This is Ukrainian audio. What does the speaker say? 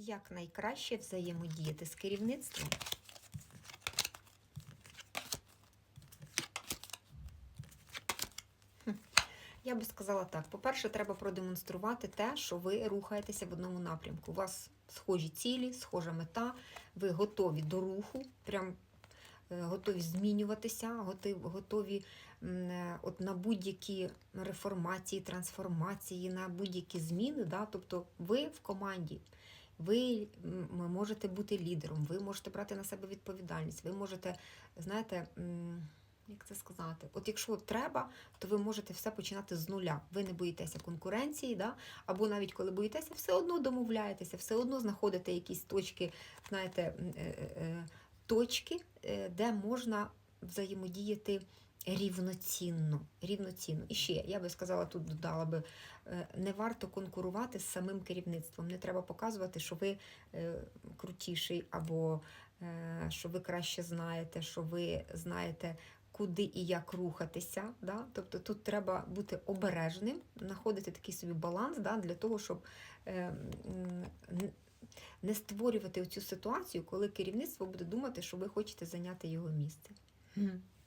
Як найкраще взаємодіяти з керівництвом? Я би сказала так: по-перше, треба продемонструвати те, що ви рухаєтеся в одному напрямку. У вас схожі цілі, схожа мета, ви готові до руху, прям е, готові змінюватися, готові, е, от на будь-які реформації, трансформації, на будь-які зміни. Да? Тобто ви в команді. Ви можете бути лідером, ви можете брати на себе відповідальність, ви можете, знаєте, як це сказати? От якщо треба, то ви можете все починати з нуля. Ви не боїтеся конкуренції, да? або навіть коли боїтеся, все одно домовляєтеся, все одно знаходите якісь точки, знаєте, е, е, е, точки, де можна взаємодіяти рівноцінно. рівноцінно. І ще, я би сказала, тут додала би, е, не варто конкурувати з самим керівництвом. Не треба показувати, що ви е, крутіший, або е, що ви краще знаєте, що ви знаєте, куди і як рухатися. Да? Тобто тут треба бути обережним, знаходити такий собі баланс да, для того, щоб е, не створювати цю ситуацію, коли керівництво буде думати, що ви хочете зайняти його місце. Mm-hmm.